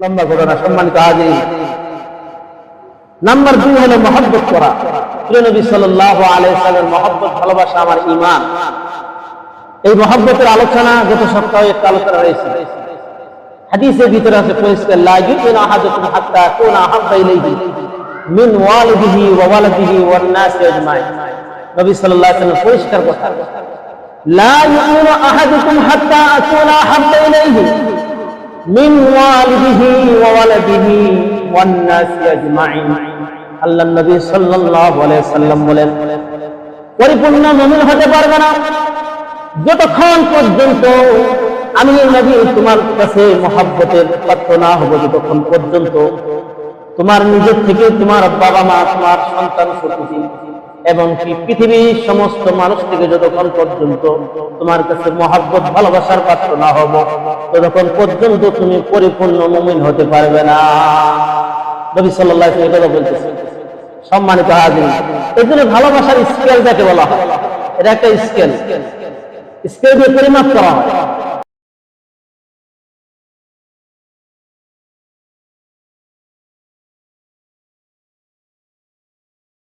লম্বা ঘটনা সম্মানিত হাজির নাম্বার দুই হলো মহব্বত করা প্রিয়নবী সাল্লাহ আলাইসালের মহব্বত ভালোবাসা আমার ইমান এই মহব্বতের আলোচনা গত সপ্তাহে একটা আলোচনা রয়েছে হাদিসের ভিতরে আছে পরিষ্কার লা ইউমিনু আহাদুকুম হাত্তা কুনা আহাব্বা ইলাইহি মিন ওয়ালিদিহি ওয়া ওয়ালাদিহি ওয়ান নাসি আজমাইন নবী সাল্লাল্লাহু আলাইহি ওয়াসাল্লাম পরিষ্কার কথা লা ইউমিনু আহাদুকুম হাত্তা আকুনা আহাব্বা ইলাইহি মিন ওয়ালিদিহি ওয়া ওয়ালাদিহি ওয়ান আল্লাহ নবী সাল্লাল্লাহু আলাইহি সাল্লাম বলেন, পরিপূর্ণ মুমিন হতে পারবে না। যতক্ষণ পর্যন্ত আমি নবী তোমার কাছে মহাব্বতের পাত্র না হব, যতক্ষণ পর্যন্ত তোমার নিজের থেকে তোমার বাবা মা তোমার সন্তান সন্ততি এবং পৃথিবীর সমস্ত মানুষ থেকে যতক্ষণ পর্যন্ত তোমার কাছে মহাব্বত, ভালোবাসার পাত্র না হব ততক্ষণ পর্যন্ত তুমি পরিপূর্ণ মুমিন হতে পারবে না। নবী সাল্লাহ এটা বলতেছে। সম্মানিত হাজির এই জন্য ভালোবাসার স্কেল যাকে বলা হয়, এটা একটা স্কেল স্কেল দিয়ে পরিমাপ করা হয়।